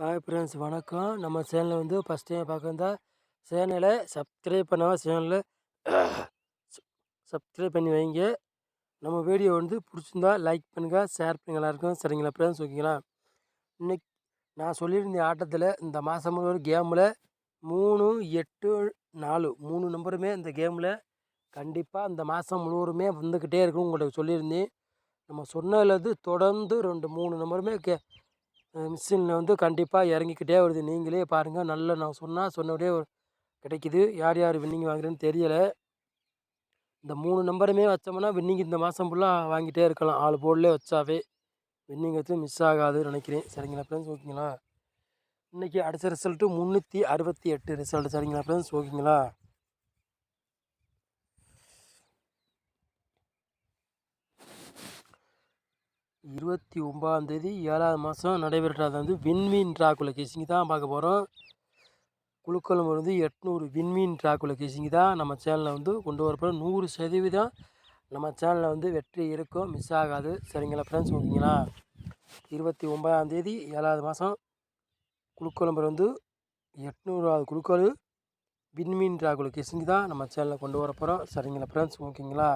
Hi friends வணக்கம். நம்ம சேனலில் வந்து ஃபஸ்ட் டைம் பார்க்குறதா சேனலை சப்ஸ்கிரைப் பண்ணாமல் சேனலில் சப்ஸ்கிரைப் பண்ணி வைங்க. நம்ம வீடியோ வந்து பிடிச்சிருந்தா லைக் பண்ணுங்கள் ஷேர் பண்ணுங்கள் எல்லாருக்கும். சரிங்களா ஃப்ரெண்ட்ஸ் ஓகேங்களா இன்னைக்கு நான் சொல்லியிருந்த ஆட்டத்தில் இந்த மாதம் ஒரு கேமில் மூணு எட்டு நாலு மூணு நம்பருமே இந்த கேமில் கண்டிப்பாக இந்த மாதம் முழுவதுமே வந்துக்கிட்டே இருக்கும் உங்களுக்கு சொல்லியிருந்தேன். நம்ம சொன்னதுலேருந்து தொடர்ந்து ரெண்டு மூணு நம்பருமே கே மிஷினில் வந்து கண்டிப்பாக இறங்கிக்கிட்டே வருது. நீங்களே பாருங்கள் நல்ல நான் சொன்னால் சொன்னபடியே கிடைக்கிது. யார் யார் வின்னிங் வாங்குறேன்னு தெரியலை. இந்த மூணு நம்பருமே வச்சோம்னா வின்னிங் இந்த மாதம் ஃபுல்லாக வாங்கிட்டே இருக்கலாம். ஆள் போர்டிலே வச்சாவே வின்னிங் வச்சு மிஸ் ஆகாதுன்னு நினைக்கிறேன். சரிங்களா ஃப்ரெண்ட்ஸ் ஓகேங்களா இன்றைக்கி அடித்த ரிசல்ட்டு முந்நூற்றி அறுபத்தி எட்டு ரிசல்ட் சரிங்களா ஃப்ரெண்ட்ஸ் ஓகேங்களா இருபத்தி ஒம்பதாந்தேதி ஏழாவது மாதம் நடைபெற்றது. வந்து விண்மீன் ட்ராக்குள்ள கேசிங்க தான் பார்க்க போகிறோம் குழுக்களும் வந்து எட்நூறு விண்மீன் ட்ராக்குள்ள கேசிங்க தான் நம்ம சேனலில் வந்து கொண்டு வரப்போகிறோம் நூறு சதவீதம் நம்ம சேனலில் வந்து வெற்றி இருக்கும். மிஸ் ஆகாது. சரிங்களா ஃப்ரெண்ட்ஸ் ஓகேங்களா? இருபத்தி ஒம்பதாந்தேதி ஏழாவது மாதம் குழுக்களம்பர் வந்து எட்நூறாவது குழுக்கள் விண்மீன் ட்ராக்குள்ள கேசிங்க தான் நம்ம சேனலில் கொண்டு வரப்போகிறோம் சரிங்களா ஃப்ரெண்ட்ஸ் ஓகேங்களா?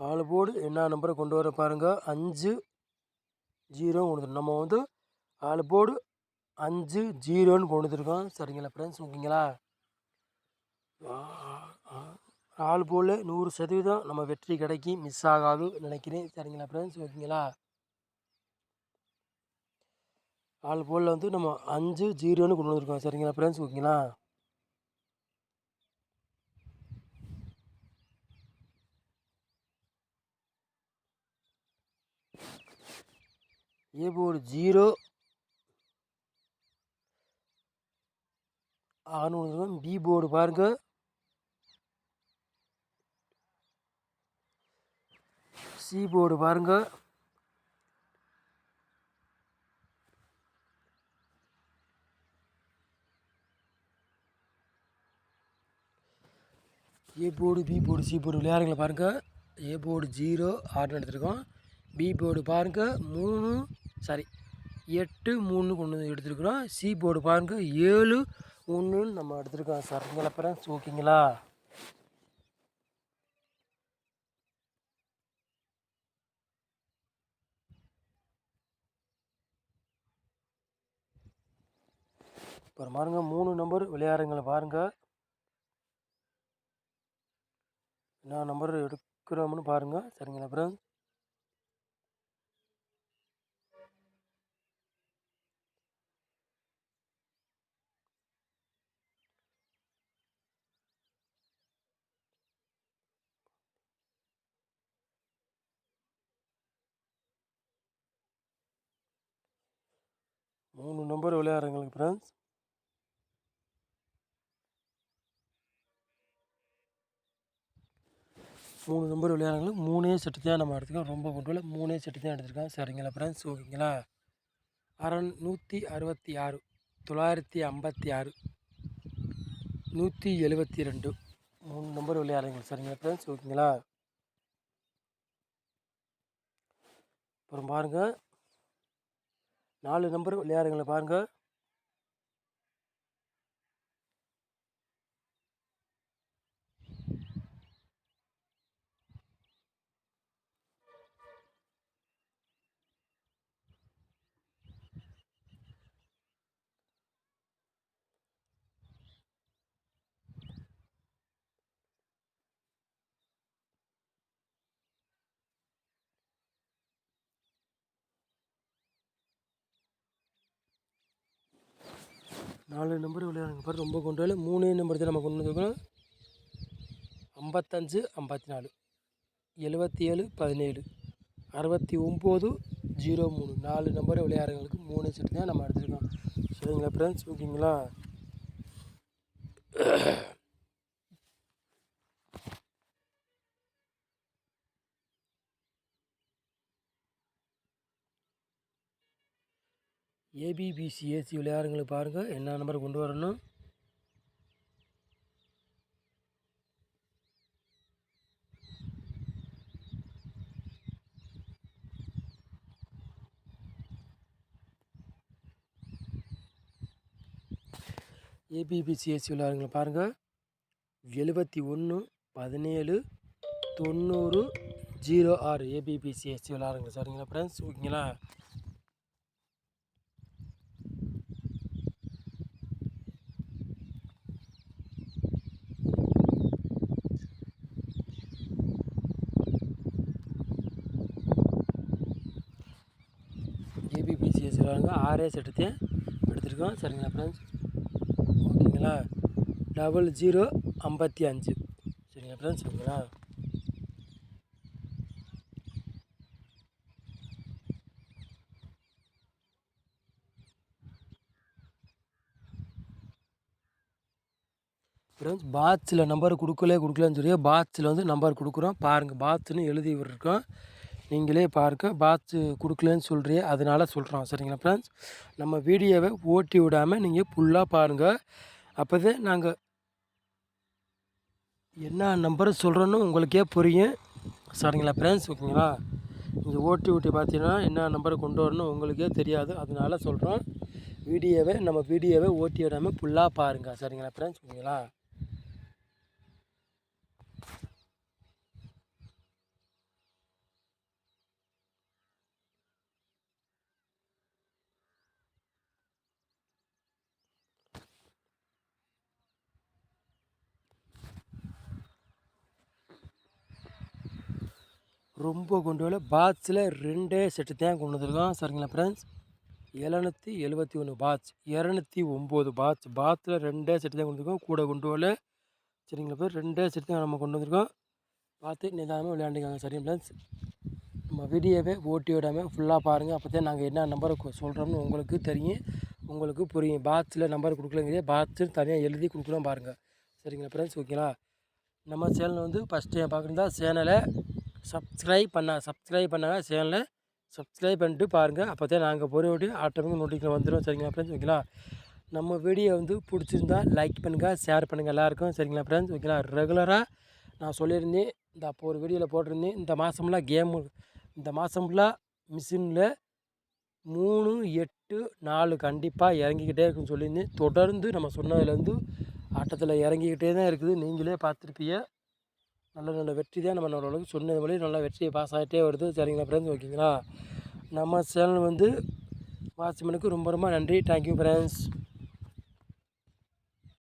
ஆள் போர்டு என்ன நம்பரை கொண்டு வர பாருங்கள் அஞ்சு ஜீரோ கொண்டு நம்ம வந்து ஆள் போர்டு அஞ்சு ஜீரோன்னு கொண்டு வந்துருக்கோம் சரிங்களா ஃப்ரெண்ட்ஸ் ஓகேங்களா? ஆள் போல் நூறு சதவீதம் நம்ம வெற்றி கிடைக்கி மிஸ் ஆகாது நினைக்கிறேன். சரிங்களா ஃப்ரெண்ட்ஸ் ஓகேங்களா? ஆள் போலில் வந்து நம்ம அஞ்சு ஜீரோன்னு கொண்டு வந்துருக்கோம். சரிங்களா ஃப்ரெண்ட்ஸ் ஓகேங்களா? A board zero. ஆறுநூறு பி போர்டு பாருங்க. சி போர்டு பாருங்க. A board B board C board விளையாடுங்களை பாருங்கள் ஏ போர்டு ஜீரோ ஆர்டர் எடுத்துருக்கோம். பி போர்டு பாருங்கள் மூணு சாரி. எட்டு மூணு கொண்டு வந்து எடுத்துருக்குறோம். சி போர்டு பாருங்கள் ஏழு ஒன்றுன்னு நம்ம எடுத்துருக்கோம் சார். ஃப்ரெண்ட்ஸ் ஓகேங்களா? அப்புறம் பாருங்கள் மூணு நம்பர் விளையாடுங்களை பாருங்கள் என்ன நம்பர் எடுக்கிறோம்னு பாருங்கள் சரிங்களா அப்புறம் மூணு நம்பர் விளையாடுறங்களுக்கு ஃப்ரெண்ட்ஸ் மூணு நம்பர் விளையாடுறங்களுக்கு மூணே செட்டு தான் நம்ம எடுத்துக்கோம். ரொம்ப கொண்டு மூணே செட்டு தான் எடுத்துருக்கோம். சரிங்களா ஃப்ரெண்ட்ஸ் ஓகேங்களா? அரண் நூற்றி அறுபத்தி ஆறு தொள்ளாயிரத்தி ஐம்பத்தி ஆறு நூற்றி எழுபத்தி ரெண்டு. மூணு நம்பர் விளையாடுறீங்க சரிங்களா ஃப்ரெண்ட்ஸ் ஓகேங்களா? அப்புறம் பாருங்கள் நாலு நம்பர் விளையாடுங்களேன் பாருங்கள் நாலு நம்பர் விளையாடுங்க. பாரு ரொம்ப கொண்டு வரல. மூணு நம்பர் தான் நம்ம கொண்டு வந்துருக்கோம். ஐம்பத்தஞ்சு ஐம்பத்தி நாலு எழுபத்தி ஏழு பதினேழு. அறுபத்தி ஒம்பது ஜீரோ மூணு நாலு நம்பர் விளையாடுறவங்களுக்கு மூணு செட்டு தான் நம்ம எடுத்துருக்கோம். சரிங்களா ஃப்ரெண்ட்ஸ் ஓகேங்களா? ஏபிபிசி ஏசி விளையாடுங்களை பாருங்கள் என்ன நம்பர் கொண்டு வரணும்? ஏபிபிசி ஏசி விளையாடுங்களை பாருங்கள் எழுபத்தி ஒன்று பதினேழு தொண்ணூறு ஜீரோ ஆறு. ஏபிபிசி ஏசி விளையாடுங்க சரிங்களா ஃப்ரெண்ட்ஸ் ஓகேங்களா? ஆறே செட்டுத்தையும் எடுத்துருக்கோம். சரிங்களா ஃப்ரெண்ட்ஸ் ஓகேங்களா? டபுள் ஜீரோ ஐம்பத்தி அஞ்சு. சரிங்களா ஃப்ரெண்ட்ஸ் ஓகேங்களா? ஃப்ரெண்ட்ஸ் பாத்ஸில் நம்பர் கொடுக்கலே கொடுக்கலன்னு சொல்லி பாத்ஸில் வந்து நம்பர் கொடுக்குறோம். பாருங்கள் பாத்ஸ்னு எழுதி விட்ருக்கோம் நீங்களே பாருங்க. பார்த்து கொடுக்கலன்னு சொல்கிறீ அதனால சொல்கிறோம் சரிங்களா ஃப்ரெண்ட்ஸ் நம்ம வீடியோவை ஓட்டி விடாமல் நீங்கள் ஃபுல்லாக பாருங்கள் அப்போ தான் நாங்கள் என்ன நம்பர் சொல்கிறோன்னு உங்களுக்கே புரியும். சரிங்களா ஃப்ரெண்ட்ஸ் ஓகேங்களா? நீங்கள் ஓட்டி ஓட்டி பார்த்தீங்கன்னா என்ன நம்பரை கொண்டு வரணும் உங்களுக்கே தெரியாது. அதனால சொல்கிறோம் வீடியோவை நம்ம வீடியோவை ஓட்டி விடாமல் ஃபுல்லாக பாருங்கள் சரிங்களா ஃப்ரெண்ட்ஸ் ஓகேங்களா? ரொம்ப கொண்டு வரல. பாத்ஸில் ரெண்டே செட்டு தான் கொண்டு வந்திருக்கோம் சரிங்களா ஃப்ரெண்ட்ஸ் எழுநூற்றி எழுபத்தி ஒன்று பாத்ஸ் இரநூத்தி ஒம்பது பாத்ஸ் பாத்தில் ரெண்டே செட்டு தான் கொண்டு வந்திருக்கோம் கூட கொண்டு வரல. சரிங்களா ஃப்ரெண்ட்ஸ் ரெண்டே செட்டு தான் நம்ம கொண்டு வந்திருக்கோம் பார்த்து நிதானமாக விளையாண்டுக்காங்க சரிங்க ஃப்ரெண்ட்ஸ் நம்ம வீடியோவே ஓட்டி விடாமல் ஃபுல்லாக பாருங்கள் அப்போ தான் நாங்கள் என்ன நம்பரை சொல்கிறோம்னு உங்களுக்கு தெரியும். உங்களுக்கு புரியும். பாத்ஸில் நம்பர் கொடுக்கலங்கிறதே பாத்ஸுன்னு தனியாக எழுதி கொடுக்குறோம் பாருங்கள் சரிங்களா ஃப்ரெண்ட்ஸ் ஓகேங்களா நம்ம சேனல் வந்து ஃபஸ்ட் டைம் பார்க்குறதா? சேனலை சப்ஸ்கிரைப் பண்ண சப்ஸ்கிரைப் பண்ணாங்க சேனலை சப்ஸ்கிரைப் பண்ணிட்டு பாருங்கள் அப்போ தான் நாங்கள் போகிற ஆட்டோமேட்டிக் நோட்டிஃபிகேஷன் வந்துடும் சரிங்களா ஃப்ரெண்ட்ஸ் ஓகேங்களா? நம்ம வீடியோ வந்து பிடிச்சிருந்தா லைக் பண்ணுங்கள் ஷேர் பண்ணுங்கள் எல்லாருக்கும். சரிங்களா ஃப்ரெண்ட்ஸ் ஓகேங்களா? ரெகுலராக நான் சொல்லியிருந்தேன். இந்த அப்போ ஒரு வீடியோவில் போட்டிருந்தேன். இந்த மாதம்லாம் கேமு இந்த மாதம் ஃபுல்லாக மிஷினில் மூணு எட்டு நாலு கண்டிப்பாக இறங்கிக்கிட்டே இருக்குன்னு சொல்லியிருந்தேன். தொடர்ந்து நம்ம சொன்னதுலேருந்து ஆட்டத்தில் இறங்கிக்கிட்டே தான் இருக்குது. நீங்களே பார்த்துருப்பீங்க. நல்ல நல்ல வெற்றி தான் நம்ம நம்மளுக்கு சொன்னது மொழி நல்லா வெற்றியை பாஸ் ஆகிட்டே வருது. சரிங்களா ஃப்ரெண்ட்ஸ் ஓகேங்களா? நம்ம சேனல் வந்து வாட்ச்மேனுக்கு ரொம்ப ரொம்ப நன்றி. Thank you friends